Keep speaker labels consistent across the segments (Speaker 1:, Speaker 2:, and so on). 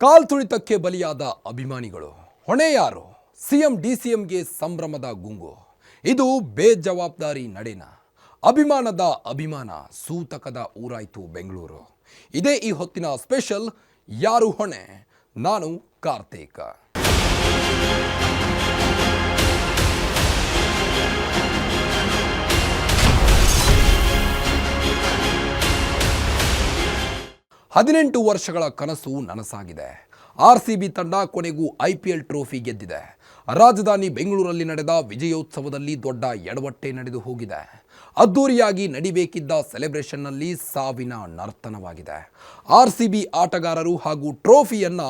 Speaker 1: ಕಾಲ್ ತುಳಿತಕ್ಕೆ ಬಲಿಯಾದ ಅಭಿಮಾನಿಗಳು. ಹೊಣೆ ಯಾರು? ಸಿಎಂ, ಡಿಸಿಎಂಗೆ ಸಂಭ್ರಮದ ಗುಂಗು. ಇದು ಬೇಜವಾಬ್ದಾರಿ ನಡೆನ. ಅಭಿಮಾನದ ಅಭಿಮಾನ ಸೂತಕದ ಊರಾಯ್ತು ಬೆಂಗಳೂರು. ಇದೇ ಈ ಹೊತ್ತಿನ ಸ್ಪೆಷಲ್ ಯಾರು ಹೊಣೆ? ನಾನು ಕಾರ್ತಿಕ್. ಹದಿನೆಂಟು ವರ್ಷಗಳ ಕನಸು ನನಸಾಗಿದೆ. ಆರ್ ಸಿ ಬಿ ತಂಡ ಕೊನೆಗೂ ಐ ಪಿ ಎಲ್ ಟ್ರೋಫಿ ಗೆದ್ದಿದೆ. ರಾಜಧಾನಿ ಬೆಂಗಳೂರಲ್ಲಿ ನಡೆದ ವಿಜಯೋತ್ಸವದಲ್ಲಿ ದೊಡ್ಡ ಎಡವಟ್ಟೆ ನಡೆದು ಹೋಗಿದೆ. ಅದ್ದೂರಿಯಾಗಿ ನಡಿಬೇಕಿದ್ದ ಸೆಲೆಬ್ರೇಷನ್ನಲ್ಲಿ ಸಾವಿನ ನರ್ತನವಾಗಿದೆ. ಆರ್ ಸಿ ಬಿ ಆಟಗಾರರು ಹಾಗೂ ಟ್ರೋಫಿಯನ್ನು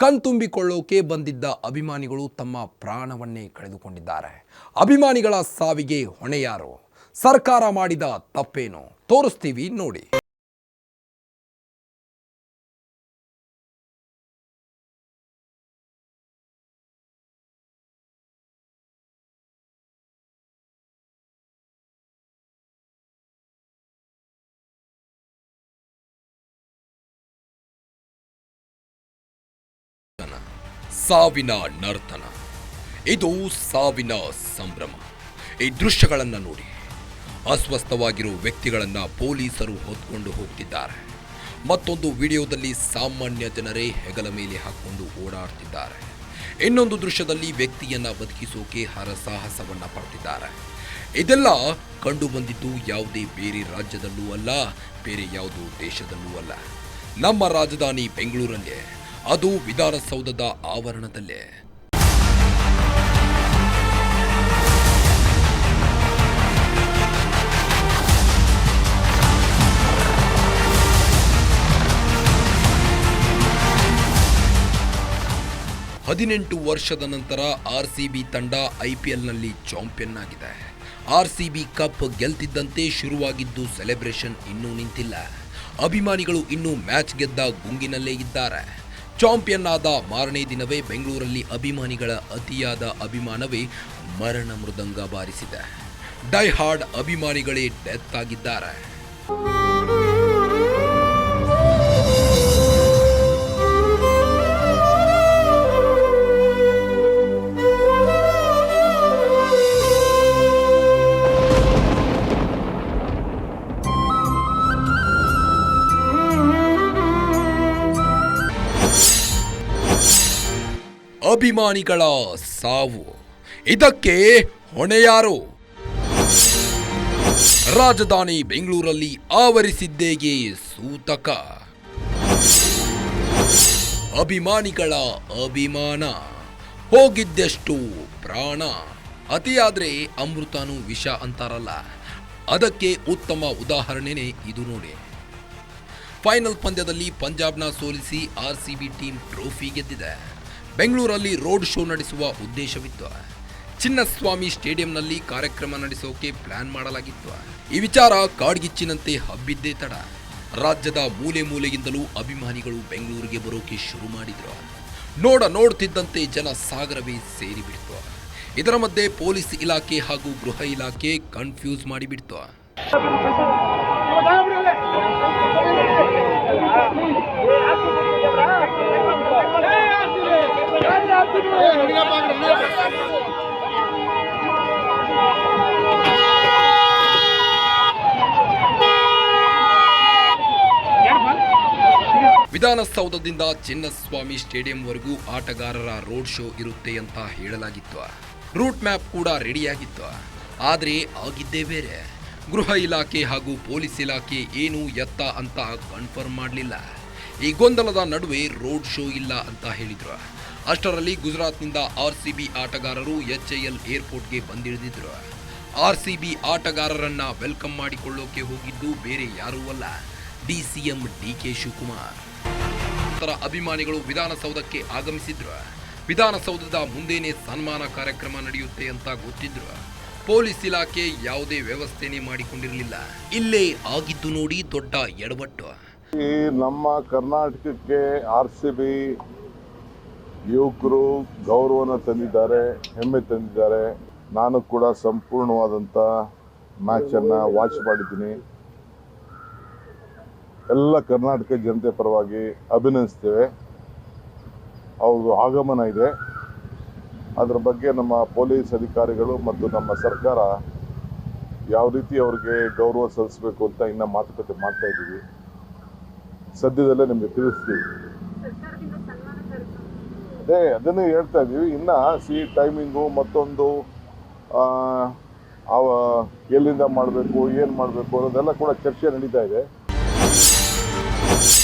Speaker 1: ಕಣ್ತುಂಬಿಕೊಳ್ಳೋಕೆ ಬಂದಿದ್ದ ಅಭಿಮಾನಿಗಳು ತಮ್ಮ ಪ್ರಾಣವನ್ನೇ ಕಳೆದುಕೊಂಡಿದ್ದಾರೆ. ಅಭಿಮಾನಿಗಳ ಸಾವಿಗೆ ಹೊಣೆಯಾರು. ಸರ್ಕಾರ ಮಾಡಿದ ತಪ್ಪೇನು? ತೋರಿಸ್ತೀವಿ ನೋಡಿ. ಸಾವಿನ ನರ್ತನ. ಇದು ಸಾವಿನ ಸಂಭ್ರಮ. ಈ ದೃಶ್ಯಗಳನ್ನು ನೋಡಿ. ಅಸ್ವಸ್ಥವಾಗಿರುವ ವ್ಯಕ್ತಿಗಳನ್ನು ಪೊಲೀಸರು ಹೊತ್ಕೊಂಡು ಹೋಗ್ತಿದ್ದಾರೆ. ಮತ್ತೊಂದು ವಿಡಿಯೋದಲ್ಲಿ ಸಾಮಾನ್ಯ ಜನರೇ ಹೆಗಲ ಮೇಲೆ ಹಾಕೊಂಡು ಓಡಾಡ್ತಿದ್ದಾರೆ. ಇನ್ನೊಂದು ದೃಶ್ಯದಲ್ಲಿ ವ್ಯಕ್ತಿಯನ್ನ ಬದುಕಿಸೋಕೆ ಹರಸಾಹಸವನ್ನ ಪಡ್ತಿದ್ದಾರೆ. ಇದೆಲ್ಲ ಕಂಡು ಬಂದಿದ್ದು ಯಾವುದೇ ಬೇರೆ ರಾಜ್ಯದಲ್ಲೂ ಅಲ್ಲ, ಬೇರೆ ಯಾವುದೋ ದೇಶದಲ್ಲೂ ಅಲ್ಲ. ನಮ್ಮ ರಾಜಧಾನಿ ಬೆಂಗಳೂರಲ್ಲೇ ಅದು ವಿಧಾನಸೌಧದ ಆವರಣದಲ್ಲೇ. ಹದಿನೆಂಟು ವರ್ಷದ ನಂತರ ಆರ್ ಸಿ ಬಿ ತಂಡ ಐ ಪಿ ಎಲ್ನಲ್ಲಿ ಚಾಂಪಿಯನ್ ಆಗಿದೆ. ಆರ್ ಸಿ ಬಿ ಕಪ್ ಗೆಲ್ತಿದ್ದಂತೆ ಶುರುವಾಗಿದ್ದು ಸೆಲೆಬ್ರೇಷನ್ ಇನ್ನೂ ನಿಂತಿಲ್ಲ. ಅಭಿಮಾನಿಗಳು ಇನ್ನೂ ಮ್ಯಾಚ್ ಗೆದ್ದ ಗುಂಗಿನಲ್ಲೇ ಇದ್ದಾರೆ. ಚಾಂಪಿಯನ್ ಆದ ಮಾರನೇ ದಿನವೇ ಬೆಂಗಳೂರಲ್ಲಿ ಅಭಿಮಾನಿಗಳ ಅತಿಯಾದ ಅಭಿಮಾನವೇ ಮರಣ ಮೃದಂಗ ಬಾರಿಸಿದೆ. ಡೈ ಹಾರ್ಡ್ ಅಭಿಮಾನಿಗಳೇ ಡೆತ್ ಆಗಿದ್ದಾರೆ. ಅಭಿಮಾನಿಗಳ ಸಾವು. ಇದಕ್ಕೆ ಹೊಣೆಯಾರು. ರಾಜಧಾನಿ ಬೆಂಗಳೂರಲ್ಲಿ ಆವರಿಸಿದ್ದೇಗೆ ಸೂತಕ. ಅಭಿಮಾನಿಗಳ ಅಭಿಮಾನ. ಹೋಗಿದ್ದೆಷ್ಟು ಪ್ರಾಣ. ಅತಿಯಾದ್ರೆ ಅಮೃತನೂ ವಿಷ ಅಂತಾರಲ್ಲ. ಅದಕ್ಕೆ ಉತ್ತಮ ಉದಾಹರಣೆನೇ ಇದು ನೋಡಿ. ಫೈನಲ್ ಪಂದ್ಯದಲ್ಲಿ ಪಂಜಾಬ್ನ ಸೋಲಿಸಿ R C B team trophy ಗೆದ್ದಿದೆ. ಬೆಂಗಳೂರಲ್ಲಿ ರೋಡ್ ಶೋ ನಡೆಸುವ ಉದ್ದೇಶವಿತ್ತು. ಚಿನ್ನಸ್ವಾಮಿ ಸ್ಟೇಡಿಯಂನಲ್ಲಿ ಕಾರ್ಯಕ್ರಮ ನಡೆಸೋಕೆ ಪ್ಲಾನ್ ಮಾಡಲಾಗಿತ್ತು. ಈ ವಿಚಾರ ಕಾಡ್ಗಿಚ್ಚಿನಂತೆ ಹಬ್ಬಿದ್ದೇ ತಡ. ರಾಜ್ಯದ ಮೂಲೆ ಮೂಲೆಯಿಂದಲೂ ಅಭಿಮಾನಿಗಳು ಬೆಂಗಳೂರಿಗೆ ಬರೋಕೆ ಶುರು ಮಾಡಿದ್ರು. ನೋಡ ನೋಡ್ತಿದ್ದಂತೆ ಜನ ಸಾಗರವೇ ಸೇರಿಬಿಡ್ತು. ಇದರ ಮಧ್ಯೆ ಪೊಲೀಸ್ ಇಲಾಖೆ ಹಾಗೂ ಗೃಹ ಇಲಾಖೆ ಕನ್ಫ್ಯೂಸ್ ಮಾಡಿಬಿಡ್ತು. ವಿಧಾನಸೌಧದಿಂದ ಚಿನ್ನಸ್ವಾಮಿ ಸ್ಟೇಡಿಯಂವರೆಗೂ ಆಟಗಾರರ ರೋಡ್ ಶೋ ಇರುತ್ತೆ ಅಂತ ಹೇಳಲಾಗಿತ್ತು. ರೂಟ್ ಮ್ಯಾಪ್ ಕೂಡ ರೆಡಿಯಾಗಿತ್ತು. ಆದರೆ ಆಗಿದ್ದೇ ಬೇರೆ. ಗೃಹ ಇಲಾಖೆ ಹಾಗೂ ಪೊಲೀಸ್ ಇಲಾಖೆ ಏನು ಎತ್ತ ಅಂತ ಕನ್ಫರ್ಮ್ ಮಾಡಲಿಲ್ಲ. ಈ ಗೊಂದಲದ ನಡುವೆ ರೋಡ್ ಶೋ ಇಲ್ಲ ಅಂತ ಹೇಳಿದ್ರು. ಅಷ್ಟರಲ್ಲಿ ಗುಜರಾತ್ನಿಂದ ಆರ್ ಸಿ ಬಿ ಆಟಗಾರರು ಎಚ್ ಎಲ್ ಏರ್ಪೋರ್ಟ್ಗೆ ಸಿ ಬಿ ಆಟಗಾರರನ್ನ ವೆಲ್ಕಮ್ ಮಾಡಿಕೊಳ್ಳೋಕೆ ಹೋಗಿದ್ದು ಬೇರೆ ಯಾರೂ ಅಲ್ಲ D C M D K Shivakumar. ನಂತರ ಅಭಿಮಾನಿಗಳು ವಿಧಾನಸೌಧಕ್ಕೆ ಆಗಮಿಸಿದ್ರು. ವಿಧಾನಸೌಧದ ಮುಂದೇನೆ ಸನ್ಮಾನ ಕಾರ್ಯಕ್ರಮ ನಡೆಯುತ್ತೆ ಅಂತ ಗೊತ್ತಿದ್ರು. ಪೊಲೀಸ್ ಇಲಾಖೆ ಯಾವುದೇ ವ್ಯವಸ್ಥೆನೇ ಮಾಡಿಕೊಂಡಿರಲಿಲ್ಲ. ಇಲ್ಲೇ ಆಗಿದ್ದು ನೋಡಿ ದೊಡ್ಡ ಎಡವಟ್ಟು.
Speaker 2: ನಮ್ಮ ಕರ್ನಾಟಕಕ್ಕೆ ಆರ್ ಸಿ ಬಿ ಯುವಕರು ಗೌರವನ ತಂದಿದ್ದಾರೆ, ಹೆಮ್ಮೆ ತಂದಿದ್ದಾರೆ. ನಾನು ಕೂಡ ಸಂಪೂರ್ಣವಾದಂಥ ಮ್ಯಾಚನ್ನು ವಾಚ್ ಮಾಡಿದ್ದೀನಿ. ಎಲ್ಲ ಕರ್ನಾಟಕ ಜನತೆ ಪರವಾಗಿ ಅಭಿನಂದಿಸ್ತೇವೆ. ಅವ್ರದ್ದು ಆಗಮನ ಇದೆ. ಅದರ ಬಗ್ಗೆ ನಮ್ಮ ಪೊಲೀಸ್ ಅಧಿಕಾರಿಗಳು ಮತ್ತು ನಮ್ಮ ಸರ್ಕಾರ ಯಾವ ರೀತಿ ಅವ್ರಿಗೆ ಗೌರವ ಸಲ್ಲಿಸಬೇಕು ಅಂತ ಇನ್ನೂ ಮಾತುಕತೆ ಮಾಡ್ತಾ ಇದ್ದೀವಿ. ಸದ್ಯದಲ್ಲೇ ನಿಮಗೆ ತಿಳಿಸ್ತೀವಿ. ಅದೇ ಅದನ್ನು ಹೇಳ್ತಾ ಇದ್ದೀವಿ ಇನ್ನು ಸಿ ಟೈಮಿಂಗು ಮತ್ತೊಂದು ಅವ ಎಲ್ಲಿಂದ ಮಾಡಬೇಕು, ಏನು ಮಾಡಬೇಕು ಅನ್ನೋದೆಲ್ಲ ಕೂಡ ಚರ್ಚೆ ನಡೀತಾ ಇದೆ.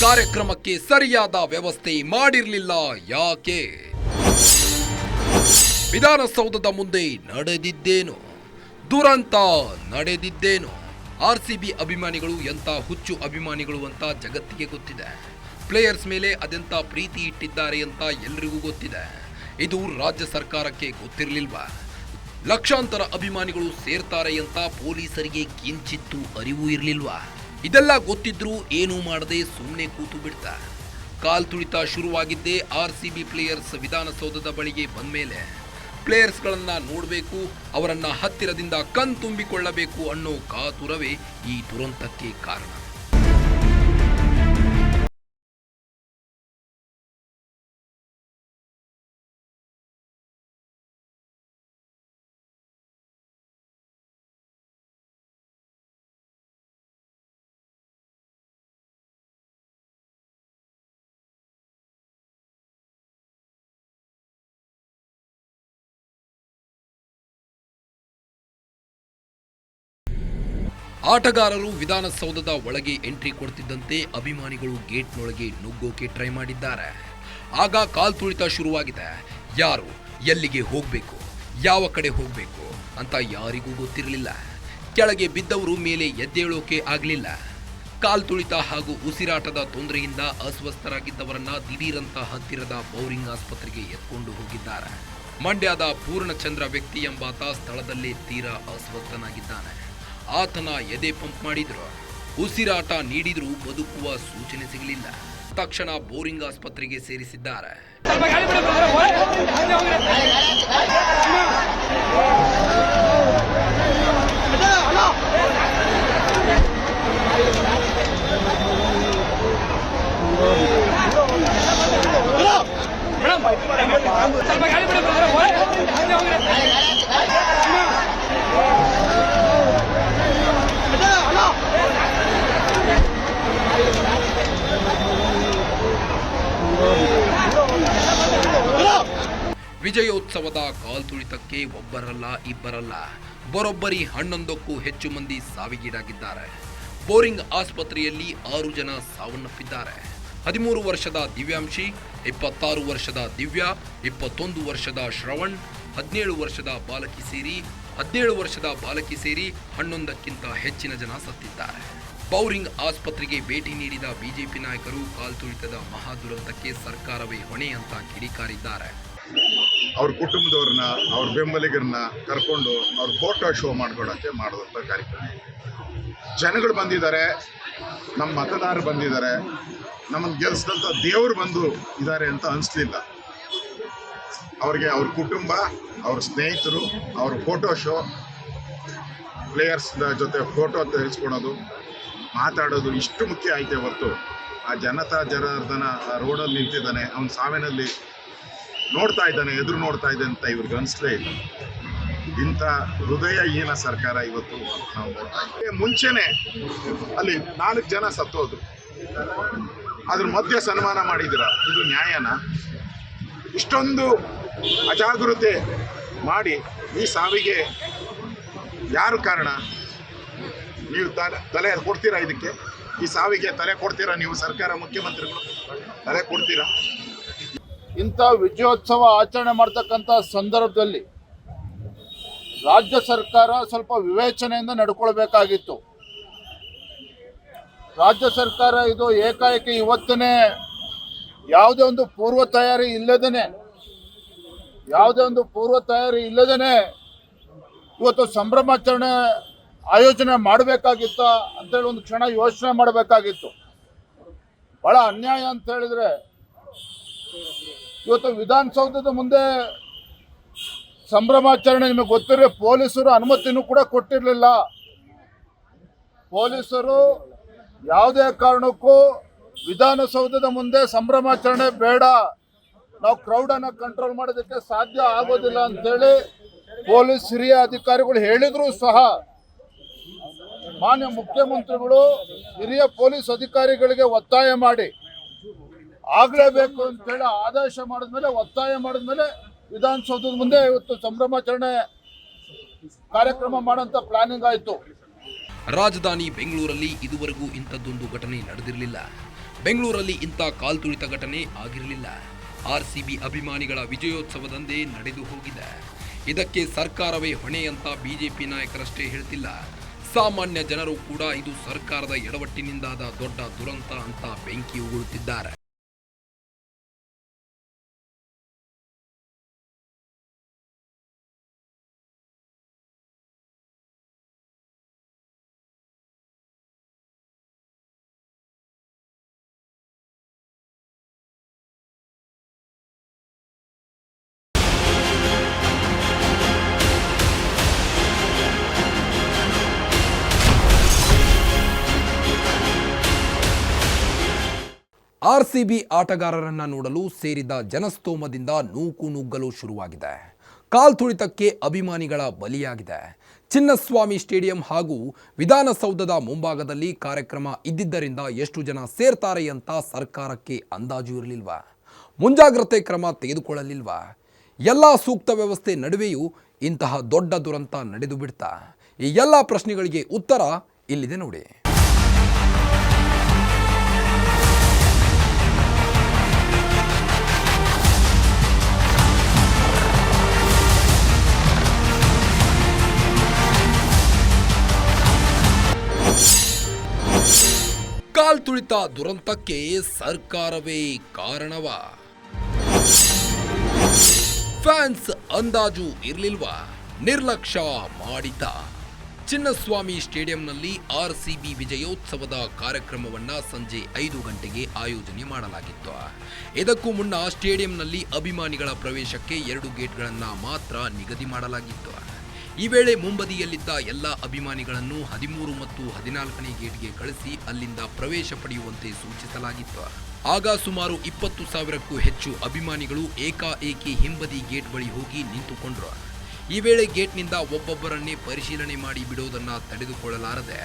Speaker 1: ಕಾರ್ಯಕ್ರಮಕ್ಕೆ ಸರಿಯಾದ ವ್ಯವಸ್ಥೆ ಮಾಡಿರಲಿಲ್ಲ ಯಾಕೆ? ವಿಧಾನಸೌಧದ ಮುಂದೆ ನಡೆದಿದ್ದೇನು? ದುರಂತ ನಡೆದಿದ್ದೇನು? ಆರ್ ಸಿ ಬಿ ಅಭಿಮಾನಿಗಳು ಎಂಥ ಹುಚ್ಚು ಅಭಿಮಾನಿಗಳು ಅಂತ ಜಗತ್ತಿಗೆ ಗೊತ್ತಿದೆ. ಪ್ಲೇಯರ್ಸ್ ಮೇಲೆ ಅದೆಂಥ ಪ್ರೀತಿ ಇಟ್ಟಿದ್ದಾರೆ ಅಂತ ಎಲ್ರಿಗೂ ಗೊತ್ತಿದೆ. ಇದು ರಾಜ್ಯ ಸರ್ಕಾರಕ್ಕೆ ಗೊತ್ತಿರಲಿಲ್ವಾ? ಲಕ್ಷಾಂತರ ಅಭಿಮಾನಿಗಳು ಸೇರ್ತಾರೆ ಅಂತ ಪೊಲೀಸರಿಗೆ ಕಿಂಚಿತ್ತು ಅರಿವು ಇರಲಿಲ್ವಾ? ಇದೆಲ್ಲ ಗೊತ್ತಿದ್ರೂ ಏನೂ ಮಾಡದೆ ಸುಮ್ಮನೆ ಕೂತು ಬಿಡ್ತಾ. ಕಾಲ್ ತುಳಿತ ಶುರುವಾಗಿದ್ದೇ ಆರ್ ಸಿ ಬಿ ಪ್ಲೇಯರ್ಸ್ ವಿಧಾನಸೌಧದ ಬಳಿಗೆ ಬಂದ ಮೇಲೆ ಪ್ಲೇಯರ್ಸ್ಗಳನ್ನು ನೋಡಬೇಕು, ಅವರನ್ನು ಹತ್ತಿರದಿಂದ ಕಣ್ ತುಂಬಿಕೊಳ್ಳಬೇಕು ಅನ್ನೋ ಕಾತುರವೇ ಈ ದುರಂತಕ್ಕೆ ಕಾರಣ. ಆಟಗಾರರು ವಿಧಾನಸೌಧದ ಒಳಗೆ ಎಂಟ್ರಿ ಕೊಡ್ತಿದ್ದಂತೆ ಅಭಿಮಾನಿಗಳು ಗೇಟ್ನೊಳಗೆ ನುಗ್ಗೋಕೆ ಟ್ರೈ ಮಾಡಿದ್ದಾರೆ. ಆಗ ಕಾಲ್ ತುಳಿತ ಶುರುವಾಗಿದೆ. ಯಾರು ಎಲ್ಲಿಗೆ ಹೋಗಬೇಕು? ಯಾವ ಕಡೆ ಹೋಗಬೇಕು ಅಂತ ಯಾರಿಗೂ ಗೊತ್ತಿರಲಿಲ್ಲ. ಕೆಳಗೆ ಬಿದ್ದವರು ಮೇಲೆ ಎದ್ದೇಳೋಕೆ ಆಗಲಿಲ್ಲ. ಕಾಲ್ ತುಳಿತ ಹಾಗೂ ಉಸಿರಾಟದ ತೊಂದರೆಯಿಂದ ಅಸ್ವಸ್ಥರಾಗಿದ್ದವರನ್ನ ದಿಢೀರಂತ ಹತ್ತಿರದ ಬೌರಿಂಗ್ ಆಸ್ಪತ್ರೆಗೆ ಎತ್ಕೊಂಡು ಹೋಗಿದ್ದಾರೆ. ಮಂಡ್ಯದ ಪೂರ್ಣಚಂದ್ರ ವ್ಯಕ್ತಿ ಎಂಬಾತ ಸ್ಥಳದಲ್ಲೇ ತೀರಾ ಅಸ್ವಸ್ಥನಾಗಿದ್ದಾನೆ. ಆತನ ಎದೆ ಪಂಪ್ ಮಾಡಿದ್ರು. ಉಸಿರಾಟ ನೀಡಿದ್ರೂ ಬದುಕುವ ಸೂಚನೆ ಸಿಗಲಿಲ್ಲ. ತಕ್ಷಣ ಬೋರಿಂಗ್ ಆಸ್ಪತ್ರೆಗೆ ಸೇರಿಸಿದ್ದಾರೆ. ವಿಜಯೋತ್ಸವದ ಕಾಲ್ ತುಳಿತಕ್ಕೆ ಒಬ್ಬರಲ್ಲ ಇಬ್ಬರಲ್ಲ. ಬರೋಬ್ಬರಿ ಹನ್ನೊಂದಕ್ಕೂ ಹೆಚ್ಚು ಮಂದಿ ಸಾವಿಗೀಡಾಗಿದ್ದಾರೆ. ಬೋರಿಂಗ್ ಆಸ್ಪತ್ರೆಯಲ್ಲಿ ಆರು ಜನ ಸಾವನ್ನಪ್ಪಿದ್ದಾರೆ. ಹದಿಮೂರು ವರ್ಷದ ದಿವ್ಯಾಂಶಿ, ಇಪ್ಪತ್ತಾರು ವರ್ಷದ ದಿವ್ಯಾ, ಇಪ್ಪತ್ತೊಂದು ವರ್ಷದ ಶ್ರವಣ್, ಹದಿನೇಳು ವರ್ಷದ ಬಾಲಕಿ ಸೇರಿ, ಹದಿನೇಳು ವರ್ಷದ ಬಾಲಕಿ ಸೇರಿ ಹನ್ನೊಂದಕ್ಕಿಂತ ಹೆಚ್ಚಿನ ಜನ ಸತ್ತಿದ್ದಾರೆ. ಬೌರಿಂಗ್ ಆಸ್ಪತ್ರೆಗೆ ಭೇಟಿ ನೀಡಿದ ಬಿಜೆಪಿ ನಾಯಕರು ಕಾಲ್ ತುಳಿತದ ಮಹಾದುರಂತಕ್ಕೆ ಸರ್ಕಾರವೇ ಹೊಣೆ ಅಂತ ಕಿಡಿಕಾರಿದ್ದಾರೆ.
Speaker 3: ಅವ್ರ ಕುಟುಂಬದವ್ರನ್ನ, ಅವ್ರ ಬೆಂಬಲಿಗರನ್ನ ಕರ್ಕೊಂಡು ಅವ್ರ ಫೋಟೋ ಶೋ ಮಾಡ್ಕೊಳಕ್ಕೆ ಮಾಡಿದಂಥ ಕಾರ್ಯಕ್ರಮ ಜನಗಳು ಬಂದಿದ್ದಾರೆ, ನಮ್ಮ ಮತದಾರರು ಬಂದಿದ್ದಾರೆ ನಮ್ಮನ್ನು ಗೆಲ್ಲಿಸಿದಂಥ ದೇವರು ಬಂದು ಇದ್ದಾರೆ ಅಂತ ಅನಿಸ್ಲಿಲ್ಲ. ಅವ್ರಿಗೆ ಅವ್ರ ಕುಟುಂಬ, ಅವ್ರ ಸ್ನೇಹಿತರು, ಅವ್ರ ಫೋಟೋ ಶೋ ಪ್ಲೇಯರ್ಸ್ ಜೊತೆ ಫೋಟೋ ತೆಗೆಸ್ಕೊಳೋದು ಮಾತಾಡೋದು ಇಷ್ಟು ಮುಖ್ಯ ಐತೆ ಹೊರತು. ಆ ಜನತಾ ಜನಾರ್ದನ ರೋಡಲ್ಲಿ ನಿಂತಿದ್ದಾನೆ, ಅವನ ಸಾವಿನಲ್ಲಿ ನೋಡ್ತಾ ಇದ್ದಾನೆ, ಎದುರು ನೋಡ್ತಾ ಇದೆ ಅಂತ ಇವ್ರಿಗೆ ಅನಿಸ್ಲೇ ಇಲ್ಲ. ಇಂಥ ಏನ ಸರ್ಕಾರ ಇವತ್ತು ನಾವು ನೋಡ್ತಾ ಮುಂಚೆನೆ ಅಲ್ಲಿ ನಾಲ್ಕು ಜನ ಸತ್ತೋದ್ರು. ಅದ್ರ ಮಧ್ಯೆ ಸನ್ಮಾನ ಮಾಡಿದಿರ, ಇದು ನ್ಯಾಯನ? ಇಷ್ಟೊಂದು ಅಜಾಗೃತೆ ಮಾಡಿ ಈ ಸಾವಿಗೆ ಯಾರು ಕಾರಣ? ನೀವು ತಲೆ ತಲೆ ಕೊಡ್ತೀರಾ ಇದಕ್ಕೆ? ಈ ಸಾವಿಗೆ ತಲೆ ಕೊಡ್ತೀರಾ ನೀವು ಸರ್ಕಾರ, ಮುಖ್ಯಮಂತ್ರಿಗಳು? ತಲೆ ಕೊಡ್ತೀರಾ?
Speaker 4: ಇಂಥ ವಿಜಯೋತ್ಸವ ಆಚರಣೆ ಮಾಡ್ತಕ್ಕಂಥ ಸಂದರ್ಭದಲ್ಲಿ ರಾಜ್ಯ ಸರ್ಕಾರ ಸ್ವಲ್ಪ ವಿವೇಚನೆಯಿಂದ ನಡ್ಕೊಳ್ಬೇಕಾಗಿತ್ತು. ರಾಜ್ಯ ಸರ್ಕಾರ ಇದು ಏಕಾಏಕಿ ಇವತ್ತನೇ ಯಾವುದೇ ಒಂದು ಪೂರ್ವ ತಯಾರಿ ಇಲ್ಲದೇನೆ, ಯಾವುದೇ ಒಂದು ಪೂರ್ವ ತಯಾರಿ ಇಲ್ಲದೇನೆ ಇವತ್ತು ಸಂಭ್ರಮಾಚರಣೆ ಆಯೋಜನೆ ಮಾಡಬೇಕಾಗಿತ್ತ ಅಂತೇಳಿ ಒಂದು ಕ್ಷಣ ಯೋಚನೆ ಮಾಡಬೇಕಾಗಿತ್ತು. ಬಹಳ ಅನ್ಯಾಯ ಅಂತ ಹೇಳಿದ್ರೆ ಇವತ್ತು ವಿಧಾನಸೌಧದ ಮುಂದೆ ಸಂಭ್ರಮಾಚರಣೆ ನಿಮಗೆ ಗೊತ್ತಿರೋ ಪೊಲೀಸರು ಅನುಮತಿನೂ ಕೂಡ ಕೊಟ್ಟಿರಲಿಲ್ಲ. ಪೊಲೀಸರು ಯಾವುದೇ ಕಾರಣಕ್ಕೂ ವಿಧಾನಸೌಧದ ಮುಂದೆ ಸಂಭ್ರಮಾಚರಣೆ ಬೇಡ. ನಾವು ಕ್ರೌಡನ್ನು ಕಂಟ್ರೋಲ್ ಮಾಡೋದಕ್ಕೆ ಸಾಧ್ಯ ಆಗೋದಿಲ್ಲ ಅಂತೇಳಿ ಪೊಲೀಸ್ ಹಿರಿಯ ಅಧಿಕಾರಿಗಳು ಹೇಳಿದರೂ ಸಹ ಮಾನ್ಯ ಮುಖ್ಯಮಂತ್ರಿಗಳು, ಹಿರಿಯ ಪೊಲೀಸ್ ಅಧಿಕಾರಿಗಳಿಗೆ ಒತ್ತಾಯ ಮಾಡಿ. ಆಗಲೇಬೇಕು ಅಂತೇಳಿ ಆದೇಶ ಮಾಡಿದ್ಮೇಲೆ, ಒತ್ತಾಯ ಮಾಡಿದ್ಮೇಲೆ ವಿಧಾನಸೌಧದ ಮುಂದೆ ಇವತ್ತು ಸಂಭ್ರಮಾಚರಣೆ ಕಾರ್ಯಕ್ರಮ ಮಾಡೋಂಥ ಪ್ಲಾನಿಂಗ್ ಆಯಿತು.
Speaker 1: ರಾಜಧಾನಿ ಬೆಂಗಳೂರಲ್ಲಿ ಇದುವರೆಗೂ ಇಂಥದ್ದೊಂದು ಘಟನೆ ನಡೆದಿರಲಿಲ್ಲ. ಬೆಂಗಳೂರಲ್ಲಿ ಇಂಥ ಕಾಲ್ತುಳಿತ ಘಟನೆ ಆಗಿರಲಿಲ್ಲ. ಆರ್ಸಿಬಿ ಅಭಿಮಾನಿಗಳ ವಿಜಯೋತ್ಸವದಂದೇ ನಡೆದು ಹೋಗಿದೆ. ಇದಕ್ಕೆ ಸರ್ಕಾರವೇ ಹೊಣೆ ಅಂತ ಬಿಜೆಪಿ ನಾಯಕರಷ್ಟೇ ಹೇಳ್ತಿಲ್ಲ. ಸಾಮಾನ್ಯ ಜನರು ಕೂಡ ಇದು ಸರ್ಕಾರದ ಎಡವಟ್ಟಿನಿಂದಾದ ದೊಡ್ಡ ದುರಂತ ಅಂತ ಬೆಂಕಿ ಉಗುಳುತ್ತಿದ್ದಾರೆ. ಆರ್ಸಿಬಿ ಆಟಗಾರರನ್ನ ನೋಡಲು ಸೇರಿದ ಜನಸ್ತೋಮದಿಂದ ನೂಕು ನುಗ್ಗಲು ಶುರುವಾಗಿದೆ. ಕಾಲ್ತುಳಿತಕ್ಕೆ ಅಭಿಮಾನಿಗಳ ಬಲಿಯಾಗಿದೆ. ಚಿನ್ನಸ್ವಾಮಿ ಸ್ಟೇಡಿಯಂ ಹಾಗೂ ವಿಧಾನಸೌಧದ ಮುಂಭಾಗದಲ್ಲಿ ಕಾರ್ಯಕ್ರಮ ಇದ್ದಿದ್ದರಿಂದ ಎಷ್ಟು ಜನ ಸೇರ್ತಾರೆ ಅಂತ ಸರ್ಕಾರಕ್ಕೆ ಅಂದಾಜು ಇರಲಿಲ್ವಾ? ಮುಂಜಾಗ್ರತೆ ಕ್ರಮ ತೆಗೆದುಕೊಳ್ಳಲಿಲ್ವಾ? ಎಲ್ಲ ಸೂಕ್ತ ವ್ಯವಸ್ಥೆ ನಡುವೆಯೂ ಇಂತಹ ದೊಡ್ಡ ದುರಂತ ನಡೆದು ಬಿಡ್ತಾ ಈ ಎಲ್ಲ ಪ್ರಶ್ನೆಗಳಿಗೆ ಉತ್ತರ ಇಲ್ಲಿದೆ ನೋಡಿ. ಕಾಲ್ತುಳಿತ ದುರಂತಕ್ಕೆ ಸರ್ಕಾರವೇ ಕಾರಣವ. ಫ್ಯಾನ್ಸ್ ಅಂದಾಜು ಇರಲಿಲ್ವಾ? ನಿರ್ಲಕ್ಷ್ಯ ಮಾಡಿದ. ಚಿನ್ನಸ್ವಾಮಿ ಸ್ಟೇಡಿಯಂನಲ್ಲಿ ಆರ್ಸಿಬಿ ವಿಜಯೋತ್ಸವದ ಕಾರ್ಯಕ್ರಮವನ್ನ ಸಂಜೆ ಐದು ಗಂಟೆಗೆ ಆಯೋಜನೆ ಮಾಡಲಾಗಿತ್ತು. ಇದಕ್ಕೂ ಮುನ್ನ ಸ್ಟೇಡಿಯಂನಲ್ಲಿ ಅಭಿಮಾನಿಗಳ ಪ್ರವೇಶಕ್ಕೆ ಎರಡು ಗೇಟ್ಗಳನ್ನು ಮಾತ್ರ ನಿಗದಿ ಮಾಡಲಾಗಿತ್ತು. ಈ ವೇಳೆ ಮುಂಬದಿಯಲ್ಲಿದ್ದ ಎಲ್ಲ ಅಭಿಮಾನಿಗಳನ್ನು ಹದಿಮೂರು ಮತ್ತು ಹದಿನಾಲ್ಕನೇ ಗೇಟ್ಗೆ ಕಳಿಸಿ ಅಲ್ಲಿಂದ ಪ್ರವೇಶ ಪಡೆಯುವಂತೆ ಸೂಚಿಸಲಾಗಿತ್ತು. ಆಗ ಸುಮಾರು ಇಪ್ಪತ್ತು ಸಾವಿರಕ್ಕೂ ಹೆಚ್ಚು ಅಭಿಮಾನಿಗಳು ಏಕಾಏಕಿ ಹಿಂಬದಿ ಗೇಟ್ ಬಳಿ ಹೋಗಿ ನಿಂತುಕೊಂಡರು. ಈ ವೇಳೆ ಗೇಟ್ನಿಂದ ಒಬ್ಬೊಬ್ಬರನ್ನೇ ಪರಿಶೀಲನೆ ಮಾಡಿ ಬಿಡೋದನ್ನ ತಡೆದುಕೊಳ್ಳಲಾರದೆ,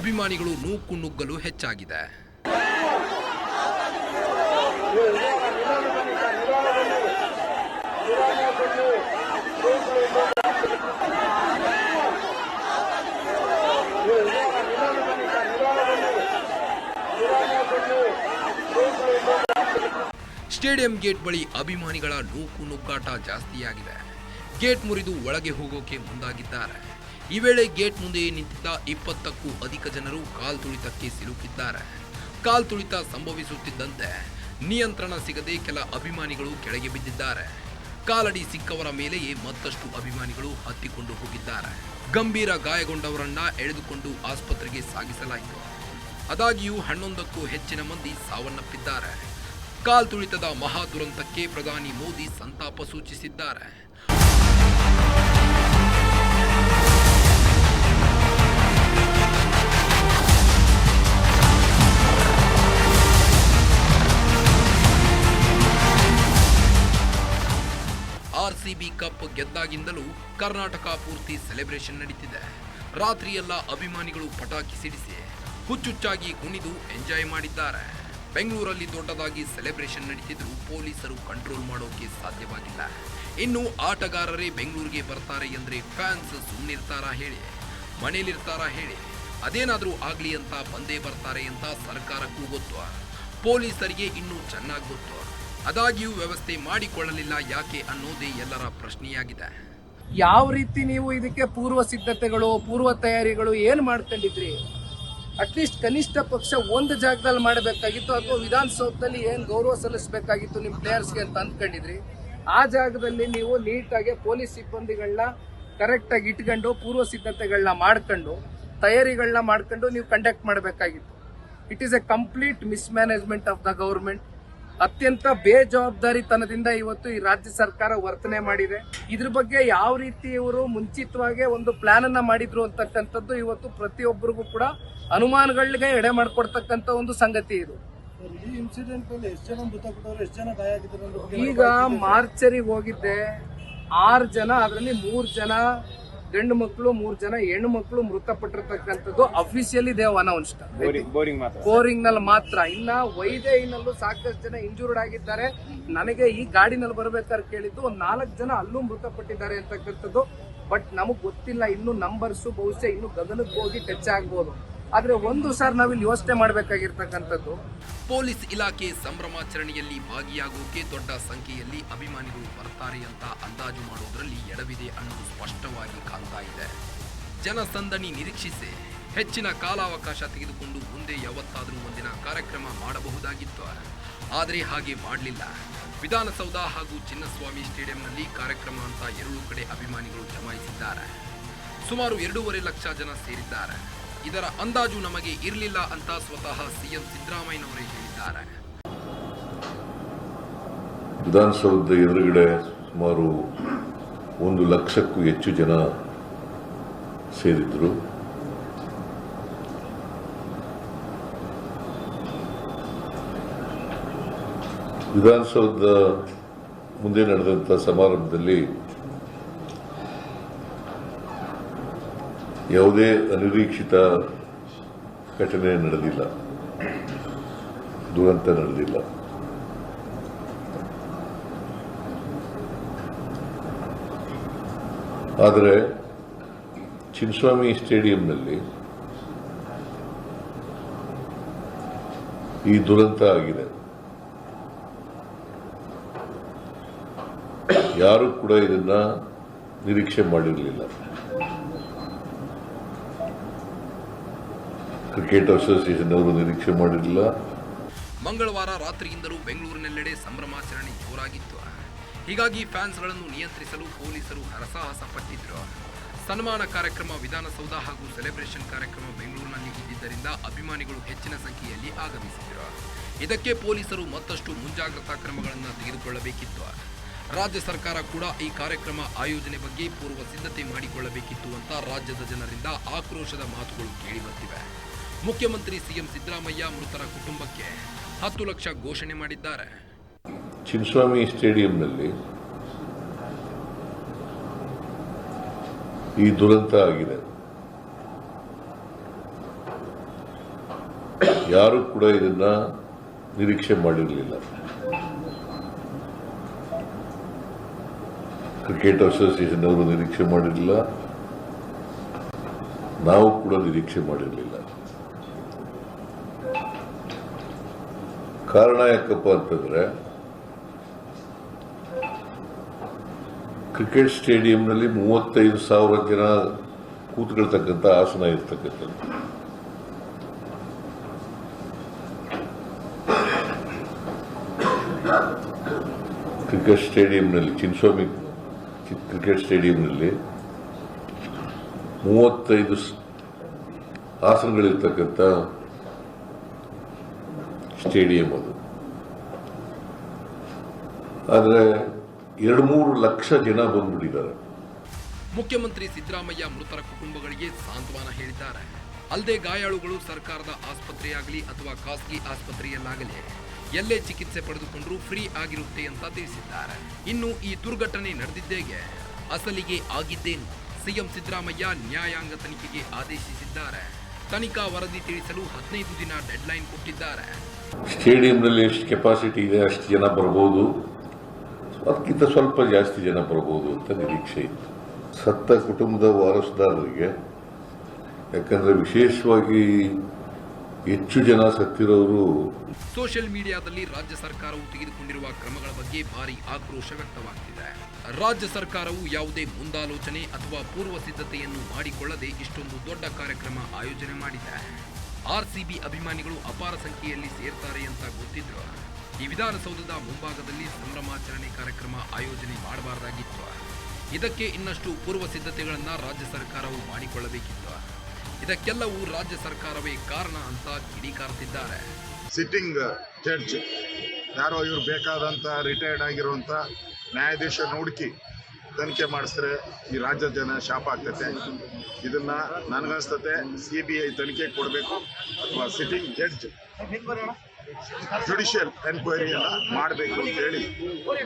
Speaker 1: ಅಭಿಮಾನಿಗಳು ನೂಕು ನುಗ್ಗಲು ಹೆಚ್ಚಾಗಿದೆ. ಸ್ಟೇಡಿಯಂ ಗೇಟ್ ಬಳಿ ಅಭಿಮಾನಿಗಳ ನೂಕು ನುಗ್ಗಾಟ ಜಾಸ್ತಿಯಾಗಿದೆ. ಗೇಟ್ ಮುರಿದು ಒಳಗೆ ಹೋಗೋಕೆ ಮುಂದಾಗಿದ್ದಾರೆ. ಈ ವೇಳೆ ಗೇಟ್ ಮುಂದೆ ನಿಂತಿದ್ದ ಇಪ್ಪತ್ತಕ್ಕೂ ಅಧಿಕ ಜನರು ಕಾಲ್ತುಳಿತಕ್ಕೆ ಸಿಲುಕಿದ್ದಾರೆ. ಕಾಲ್ತುಳಿತ ಸಂಭವಿಸುತ್ತಿದ್ದಂತೆ ನಿಯಂತ್ರಣ ಸಿಗದೆ ಕೆಲ ಅಭಿಮಾನಿಗಳು ಕೆಳಗೆ ಬಿದ್ದಿದ್ದಾರೆ. ಕಾಲಡಿ ಸಿಕ್ಕವರ ಮೇಲೆಯೇ ಮತ್ತಷ್ಟು ಅಭಿಮಾನಿಗಳು ಹತ್ತಿಕೊಂಡು ಹೋಗಿದ್ದಾರೆ. ಗಂಭೀರ ಗಾಯಗೊಂಡವರನ್ನ ಎಳೆದುಕೊಂಡು ಆಸ್ಪತ್ರೆಗೆ ಸಾಗಿಸಲಾಯಿತು. ಅದಾಗಿಯೂ ಹನ್ನೊಂದಕ್ಕೂ ಹೆಚ್ಚಿನ ಮಂದಿ ಸಾವನ್ನಪ್ಪಿದ್ದಾರೆ. ಕಾಲ್ತುಳಿತದ ಮಹಾ ದುರಂತಕ್ಕೆ ಪ್ರಧಾನಿ ಮೋದಿ ಸಂತಾಪ ಸೂಚಿಸಿದ್ದಾರೆ. ಆರ್ಸಿಬಿ ಕಪ್ ಗೆದ್ದಾಗಿಂದಲೂ ಕರ್ನಾಟಕ ಪೂರ್ತಿ ಸೆಲೆಬ್ರೇಷನ್ ನಡೀತಿದೆ. ರಾತ್ರಿಯೆಲ್ಲ ಅಭಿಮಾನಿಗಳು ಪಟಾಕಿ ಸಿಡಿಸಿ ಹುಚ್ಚುಚ್ಚಾಗಿ ಕುಣಿದು ಎಂಜಾಯ್ ಮಾಡಿದ್ದಾರೆ. ಬೆಂಗಳೂರಲ್ಲಿ ದೊಡ್ಡದಾಗಿ ಸೆಲೆಬ್ರೇಷನ್ ನಡೀತಿದ್ರು ಪೊಲೀಸರು ಕಂಟ್ರೋಲ್ ಮಾಡೋಕೆ ಸಾಧ್ಯವಾಗಿಲ್ಲ. ಇನ್ನು ಆಟಗಾರರೇ ಬೆಂಗಳೂರಿಗೆ ಬರ್ತಾರೆ ಎಂದರೆ ಫ್ಯಾನ್ಸ್ ಸುಮ್ಮನಿರ್ತಾರಾ ಹೇಳಿ. ಮನೇಲಿರ್ತಾರಾ ಹೇಳಿ. ಅದೇನಾದರೂ ಆಗಲಿ ಅಂತ ಬಂದೇ ಬರ್ತಾರೆ ಅಂತ ಸರ್ಕಾರಕ್ಕೂ ಗೊತ್ತು. ಪೊಲೀಸರಿಗೆ ಇನ್ನೂ ಚೆನ್ನಾಗಿ ಗೊತ್ತು. ಆದಾಗ್ಯೂ ವ್ಯವಸ್ಥೆ ಮಾಡಿಕೊಳ್ಳಲಿಲ್ಲ ಯಾಕೆ ಅನ್ನೋದೇ ಎಲ್ಲರ ಪ್ರಶ್ನೆಯಾಗಿದೆ.
Speaker 5: ಯಾವ ರೀತಿ ನೀವು ಇದಕ್ಕೆ ಪೂರ್ವ ಸಿದ್ಧತೆಗಳು, ಪೂರ್ವ ತಯಾರಿಗಳು ಏನು ಮಾಡ್ಕೊಂಡಿದ್ರಿ? ಅಟ್ಲೀಸ್ಟ್ ಕನಿಷ್ಠ ಪಕ್ಷ ಒಂದು ಜಾಗದಲ್ಲಿ ಮಾಡಬೇಕಾಗಿತ್ತು ಅಥವಾ ವಿಧಾನಸೌಧದಲ್ಲಿ ಏನು ಗೌರವ ಸಲ್ಲಿಸಬೇಕಾಗಿತ್ತು ನಿಮ್ಮ ಪ್ಲೇಯರ್ಸ್ಗೆ ಅಂತ ಅಂದ್ಕೊಂಡಿದ್ರಿ? ಆ ಜಾಗದಲ್ಲಿ ನೀವು ನೀಟಾಗಿ ಪೊಲೀಸ್ ಸಿಬ್ಬಂದಿಗಳನ್ನ ಕರೆಕ್ಟಾಗಿ ಇಟ್ಕೊಂಡು, ಪೂರ್ವ ಸಿದ್ಧತೆಗಳನ್ನ ಮಾಡ್ಕೊಂಡು ತಯಾರಿಗಳನ್ನ ಮಾಡ್ಕೊಂಡು ನೀವು ಕಂಡಕ್ಟ್ ಮಾಡಬೇಕಾಗಿತ್ತು. It is a complete mismanagement of the government ಅತ್ಯಂತ ಬೇಜವಾಬ್ದಾರಿತನದಿಂದ ಇವತ್ತು ಈ ರಾಜ್ಯ ಸರ್ಕಾರ ವರ್ತನೆ ಮಾಡಿದೆ. ಇದ್ರ ಬಗ್ಗೆ ಯಾವ ರೀತಿ ಇವರು ಮುಂಚಿತವಾಗಿ ಒಂದು ಪ್ಲಾನ್ ಅನ್ನ ಮಾಡಿದ್ರು ಅಂತಕ್ಕಂಥದ್ದು ಇವತ್ತು ಪ್ರತಿಯೊಬ್ಬರಿಗೂ ಕೂಡ ಅನುಮಾನಗಳಿಗೆ ಎಡೆ ಮಾಡ್ಕೊಡ್ತಕ್ಕಂಥ ಒಂದು ಸಂಗತಿ ಇದು. ಈಗ ಮಾರ್ಚರಿಗೆ ಹೋಗಿದ್ದೆ. ಆರು ಜನ ಅದರಲ್ಲಿ ಮೂರು ಜನ ಗಂಡು ಮಕ್ಕಳು ಮೂರ್ ಜನ ಹೆಣ್ಣು ಮಕ್ಕಳು ಮೃತಪಟ್ಟಿರ್ತಕ್ಕಂಥದ್ದು ಅಫಿಷಿಯಲಿ ದೇವ್ ಅನೌನ್ಸ್ಡ್ ಬೋರಿಂಗ್ನಲ್ಲಿ ಮಾತ್ರ. ಇನ್ನ ವೈದೇಹಿನಲ್ಲೂ ಸಾಕಷ್ಟು ಜನ ಇಂಜೂರ್ಡ್ ಆಗಿದ್ದಾರೆ. ನನಗೆ ಈ ಗಾಡಿನಲ್ಲಿ ಬರ್ಬೇಕಾದ್ರೆ ಕೇಳಿದ್ದು ಒಂದ್ ನಾಲ್ಕು ಜನ ಅಲ್ಲೂ ಮೃತಪಟ್ಟಿದ್ದಾರೆ ಅಂತಕ್ಕಂಥದ್ದು. ಬಟ್ ನಮಗ್ ಗೊತ್ತಿಲ್ಲ. ಇನ್ನು ನಂಬರ್ಸ್ ಬಹುಶಃ ಇನ್ನು ಗಗನಕ್ಕೆ ಹೋಗಿ ಟಚ್ ಆಗ್ಬೋದು. ಆದ್ರೆ ಒಂದು ಸರ್ ನಾವಿಲ್ಲಿ ಯೋಚನೆ ಮಾಡಬೇಕಾಗಿರ್ತಕ್ಕಂಥದ್ದು.
Speaker 1: ಪೊಲೀಸ್ ಇಲಾಖೆ ಸಂಭ್ರಮಾಚರಣೆಯಲ್ಲಿ ಭಾಗಿಯಾಗೋಕೆ ದೊಡ್ಡ ಸಂಖ್ಯೆಯಲ್ಲಿ ಅಭಿಮಾನಿಗಳು ಬರ್ತಾರೆ ಅಂತ ಅಂದಾಜು ಮಾಡೋದರಲ್ಲಿ ಎಡವಿದೆ ಅನ್ನೋದು ಸ್ಪಷ್ಟವಾಗಿ ಕಾಣ್ತಾ ಇದೆ. ಜನಸಂದಣಿ ನಿರೀಕ್ಷಿಸಿ ಹೆಚ್ಚಿನ ಕಾಲಾವಕಾಶ ತೆಗೆದುಕೊಂಡು ಮುಂದೆ ಯಾವತ್ತಾದರೂ ಒಂದಿನ ಕಾರ್ಯಕ್ರಮ ಮಾಡಬಹುದಾಗಿತ್ತು. ಆದರೆ ಹಾಗೆ ಮಾಡಲಿಲ್ಲ. ವಿಧಾನಸೌಧ ಹಾಗೂ ಚಿನ್ನಸ್ವಾಮಿ ಸ್ಟೇಡಿಯಂನಲ್ಲಿ ಕಾರ್ಯಕ್ರಮ ಅಂತ ಎರಡೂ ಕಡೆ ಅಭಿಮಾನಿಗಳು ಜಮಾಯಿಸಿದ್ದಾರೆ. ಸುಮಾರು ಎರಡೂವರೆ ಲಕ್ಷ ಜನ ಸೇರಿದ್ದಾರೆ. ಇದರ ಅಂದಾಜು ನಮಗೆ ಇರಲಿಲ್ಲ ಅಂತ ಸ್ವತಃ ಸಿಎಂ ಸಿದ್ದರಾಮಯ್ಯನವರೇ ಹೇಳಿದ್ದಾರೆ.
Speaker 6: ವಿಧಾನಸೌಧದ ಎದುರುಗಡೆ ಸುಮಾರು ಒಂದು ಲಕ್ಷಕ್ಕೂ ಹೆಚ್ಚು ಜನ ಸೇರಿದ್ರು. ವಿಧಾನಸೌಧದ ಮುಂದೆ ನಡೆದಂಥ ಸಮಾರಂಭದಲ್ಲಿ ಯಾವುದೇ ಅನಿರೀಕ್ಷಿತ ಘಟನೆ ನಡೆದಿಲ್ಲ. ದುರಂತ ನಡೆದಿಲ್ಲ. ಆದರೆ ಚಿನ್ನಸ್ವಾಮಿ ಸ್ಟೇಡಿಯಂನಲ್ಲಿ ಈ ದುರಂತ ಆಗಿದೆ. ಯಾರು ಕೂಡ ಇದನ್ನ ನಿರೀಕ್ಷೆ ಮಾಡಿರಲಿಲ್ಲ. ಕ್ರಿಕೆಟ್ ಅಸೋಸಿಯೇಷನ್ ಅವರು ನಿರೀಕ್ಷೆ ಮಾಡಿರಲಿಲ್ಲ.
Speaker 1: ಮಂಗಳವಾರ ರಾತ್ರಿಯಿಂದಲೂ ಬೆಂಗಳೂರಿನೆಲ್ಲೆಡೆ ಸಂಭ್ರಮಾಚರಣೆ ಜೋರಾಗಿತ್ತು. ಹೀಗಾಗಿ ಫ್ಯಾನ್ಸ್ಗಳನ್ನು ನಿಯಂತ್ರಿಸಲು ಪೊಲೀಸರು ಹರಸಾಹಸ ಪಟ್ಟಿದ್ರು. ಸನ್ಮಾನ ಕಾರ್ಯಕ್ರಮ, ವಿಧಾನಸೌಧ ಹಾಗೂ ಸೆಲೆಬ್ರೇಷನ್ ಕಾರ್ಯಕ್ರಮ ಬೆಂಗಳೂರಿನಲ್ಲಿ ಇದ್ದಿದ್ದರಿಂದ ಅಭಿಮಾನಿಗಳು ಹೆಚ್ಚಿನ ಸಂಖ್ಯೆಯಲ್ಲಿ ಆಗಮಿಸಿದ್ದರು ಇದಕ್ಕೆ ಪೊಲೀಸರು ಮತ್ತಷ್ಟು ಮುಂಜಾಗ್ರತಾ ಕ್ರಮಗಳನ್ನು ತೆಗೆದುಕೊಳ್ಳಬೇಕಿತ್ತು. ರಾಜ್ಯ ಸರ್ಕಾರ ಕೂಡ ಈ ಕಾರ್ಯಕ್ರಮ ಆಯೋಜನೆ ಬಗ್ಗೆ ಪೂರ್ವ ಸಿದ್ಧತೆ ಮಾಡಿಕೊಳ್ಳಬೇಕಿತ್ತು ಅಂತ ರಾಜ್ಯದ ಜನರಿಂದ ಆಕ್ರೋಶದ ಮಾತುಗಳು ಕೇಳಿಬರ್ತಿವೆ ಮುಖ್ಯಮಂತ್ರಿ ಸಿಎಂ ಸಿದ್ದರಾಮಯ್ಯ ಮೃತರ ಕುಟುಂಬಕ್ಕೆ ಹತ್ತು ಲಕ್ಷ ಘೋಷಣೆ ಮಾಡಿದ್ದಾರೆ.
Speaker 6: ಚಿನ್ನಸ್ವಾಮಿ ಸ್ಟೇಡಿಯಂನಲ್ಲಿ ಈ ದುರಂತ ಆಗಿದೆ. ಯಾರು ಕೂಡ ಇದನ್ನ ನಿರೀಕ್ಷೆ ಮಾಡಿರಲಿಲ್ಲ. ಕ್ರಿಕೆಟ್ ಅಸೋಸಿಯೇಷನ್ ಅವರು ನಿರೀಕ್ಷೆ ಮಾಡಿರಲಿಲ್ಲ. ನಾವು ಕೂಡ ನಿರೀಕ್ಷೆ ಮಾಡಿರಲಿಲ್ಲ. ಕಾರಣ ಯಾಕಪ್ಪ ಅಂತಂದ್ರೆ ಕ್ರಿಕೆಟ್ ಸ್ಟೇಡಿಯಂನಲ್ಲಿ ಮೂವತ್ತೈದು ಸಾವಿರ ಜನ ಕೂತ್ಕೊಳ್ತಕ್ಕಂಥ ಆಸನ ಇರ್ತಕ್ಕಂಥದ್ದು. ಕ್ರಿಕೆಟ್ ಸ್ಟೇಡಿಯಂನಲ್ಲಿ ಚಿನ್ನಸ್ವಾಮಿ ಚಿ- ಕ್ರಿಕೆಟ್ ಸ್ಟೇಡಿಯಂನಲ್ಲಿ ಮೂವತ್ತೈದು ಆಸನಗಳಿರ್ತಕ್ಕಂಥ ಸ್ಟೇಡಿಯಂ ಅದು. ಆದರೆ ಎರಡು ಮೂರು ಲಕ್ಷ ಜನ ಬಂದ್ಬಿಟ್ಟಿದ್ದಾರೆ.
Speaker 1: ಮುಖ್ಯಮಂತ್ರಿ ಸಿದ್ದರಾಮಯ್ಯ ಮೃತರ ಕುಟುಂಬಗಳಿಗೆ ಸಾಂತ್ವನ ಹೇಳಿದ್ದಾರೆ. ಅಲ್ಲದೆ ಗಾಯಾಳುಗಳು ಸರ್ಕಾರದ ಆಸ್ಪತ್ರೆಯಾಗಲಿ ಅಥವಾ ಖಾಸಗಿ ಆಸ್ಪತ್ರೆಯಲ್ಲಾಗಲಿ ಎಲ್ಲೇ ಚಿಕಿತ್ಸೆ ಪಡೆದುಕೊಂಡರೂ ಫ್ರೀ ಆಗಿರುತ್ತೆ ಅಂತ ತಿಳಿಸಿದ್ದಾರೆ. ಇನ್ನು ಈ ದುರ್ಘಟನೆ ನಡೆದಿದ್ದೇಗೆ ಅಸಲಿಗೆ ಆಗಿದ್ದೇನು? ಸಿಎಂ ಸಿದ್ದರಾಮಯ್ಯ ನ್ಯಾಯಾಂಗ ತನಿಖೆಗೆ ಆದೇಶಿಸಿದ್ದಾರೆ. ತನಿಖಾ ವರದಿ ತಿಳಿಸಲು ಹದಿನೈದು ದಿನ ಡೆಡ್ಲೈನ್ ಕೊಟ್ಟಿದ್ದಾರೆ.
Speaker 6: ಸ್ಟೇಡಿಯಂನಲ್ಲಿ ಎಷ್ಟು ಕೆಪಾಸಿಟಿ ಇದೆ, ಅಷ್ಟು ಜನ ಬರ್ಬೋದು. ಅದಕ್ಕಿಂತ ಸ್ವಲ್ಪ ಜಾಸ್ತಿ ಜನ ಬರ್ಬೋದು ಅಂತ ನಿರೀಕ್ಷೆ ಇತ್ತು. ಸತ್ತ ಕುಟುಂಬದ ವಾರಸುದಾರರಿಗೆ, ಯಾಕಂದರೆ ವಿಶೇಷವಾಗಿ ಹೆಚ್ಚು ಜನ ಸತ್ತಿರೋರು
Speaker 1: ಸೋಷಿಯಲ್ ಮೀಡಿಯಾದಲ್ಲಿ ರಾಜ್ಯ ಸರ್ಕಾರವು ತೆಗೆದುಕೊಂಡಿರುವ ಕ್ರಮಗಳ ಬಗ್ಗೆ ಭಾರಿ ಆಕ್ರೋಶ ವ್ಯಕ್ತವಾಗುತ್ತಿದೆ ರಾಜ್ಯ ಸರ್ಕಾರವು ಯಾವುದೇ ಮುಂದಾಲೋಚನೆ ಅಥವಾ ಪೂರ್ವ ಸಿದ್ಧತೆಯನ್ನು ಮಾಡಿಕೊಳ್ಳದೆ ಇಷ್ಟೊಂದು ದೊಡ್ಡ ಕಾರ್ಯಕ್ರಮ ಆಯೋಜನೆ ಮಾಡಿದೆ. ಆರ್ಸಿಬಿ ಅಭಿಮಾನಿಗಳು ಅಪಾರ ಸಂಖ್ಯೆಯಲ್ಲಿ ಸೇರ್ತಾರೆ ಅಂತ ಗೊತ್ತಿದ್ರು ಈ ವಿಧಾನಸೌಧದ ಮುಂಭಾಗದಲ್ಲಿ ಸಂಭ್ರಮಾಚರಣೆ ಕಾರ್ಯಕ್ರಮ ಆಯೋಜನೆ ಮಾಡಬಾರದಾಗಿತ್ತು. ಇದಕ್ಕೆ ಇನ್ನಷ್ಟು ಪೂರ್ವ ಸಿದ್ಧತೆಗಳನ್ನ ರಾಜ್ಯ ಸರ್ಕಾರವು ಮಾಡಿಕೊಳ್ಳಬೇಕಿತ್ತು. ಇದಕ್ಕೆಲ್ಲವೂ ರಾಜ್ಯ ಸರ್ಕಾರವೇ ಕಾರಣ ಅಂತ ಕಿಡಿಕಾರ್ತಿದ್ದಾರೆ.
Speaker 3: Sitting judge. ಯಾರೋ ಇವ್ರು ಬೇಕಾದಂಥ ರಿಟೈರ್ಡ್ ಆಗಿರುವಂತ ನ್ಯಾಯಾಧೀಶರನ್ನ ಹುಡುಕಿ ತನಿಖೆ ಮಾಡಿಸಿದ್ರೆ ಈ ರಾಜ್ಯದ ಜನ ಶಾಪ ಆಗ್ತೈತೆ. ಇದನ್ನ ನನಗನ್ಸ್ತತೆ ಸಿ ಬಿ ಐ ತನಿಖೆ ಕೊಡಬೇಕು ಅಥವಾ ಸಿಟ್ಟಿಂಗ್ ಜಡ್ಜ್ ಜುಡಿಷಿಯಲ್ ಎನ್ಕ್ವೈರಿಯನ್ನು ಮಾಡಬೇಕು ಅಂತೇಳಿ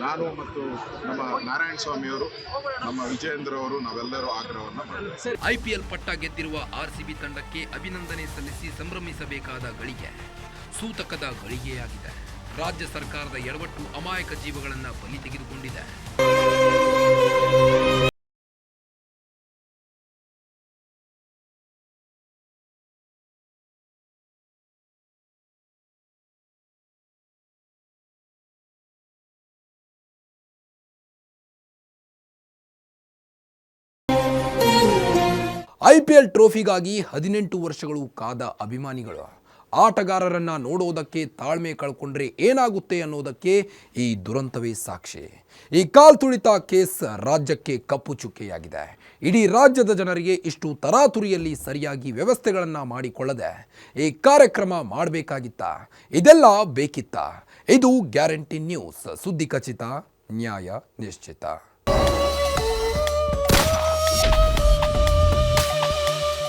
Speaker 3: ನಾನು ಮತ್ತು ನಮ್ಮ ನಾರಾಯಣ ಸ್ವಾಮಿಯವರು ನಮ್ಮ ವಿಜಯೇಂದ್ರ ಅವರು ನಾವೆಲ್ಲರೂ ಆಗ್ರಹವನ್ನು ಪಿ
Speaker 1: ಐಪಿಎಲ್ ಪಟ್ಟ ಗೆದ್ದಿರುವ ಆರ್ಸಿಬಿ ತಂಡಕ್ಕೆ ಅಭಿನಂದನೆ ಸಲ್ಲಿಸಿ ಸಂಭ್ರಮಿಸಬೇಕಾದ ಗಳಿಗೆ ಸೂತಕದ ಗಳಿಗೆಯಾಗಿದೆ. ರಾಜ್ಯ ಸರ್ಕಾರದ ಎಡವಟ್ಟು ಅಮಾಯಕ ಜೀವಗಳನ್ನು ಬಲಿ ತೆಗೆದುಕೊಂಡಿದೆ. ಐಪಿಎಲ್ ಟ್ರೋಫಿಗಾಗಿ ಹದಿನೆಂಟು ವರ್ಷಗಳು ಕಾದ ಅಭಿಮಾನಿಗಳು. ಆಟಗಾರರನ್ನ ನೋಡೋದಕ್ಕೆ ತಾಳ್ಮೆ ಕಳ್ಕೊಂಡ್ರೆ ಏನಾಗುತ್ತೆ ಅನ್ನೋದಕ್ಕೆ ಈ ದುರಂತವೇ ಸಾಕ್ಷಿ. ಈ ಕಾಲ್ ತುಳಿತ ಕೇಸ್ ರಾಜ್ಯಕ್ಕೆ ಕಪ್ಪು ಚುಕ್ಕೆಯಾಗಿದೆ. ಇಡೀ ರಾಜ್ಯದ ಜನರಿಗೆ ಇಷ್ಟು ತರಾತುರಿಯಲ್ಲಿ ಸರಿಯಾಗಿ ವ್ಯವಸ್ಥೆಗಳನ್ನು ಮಾಡಿಕೊಳ್ಳದೆ ಈ ಕಾರ್ಯಕ್ರಮ ಮಾಡಬೇಕಾಗಿತ್ತ. ಇದೆಲ್ಲ ಬೇಕಿತ್ತ. ಇದು ಗ್ಯಾರಂಟಿ ನ್ಯೂಸ್. ಸುದ್ದಿ ಖಚಿತ, ನ್ಯಾಯ ನಿಶ್ಚಿತ.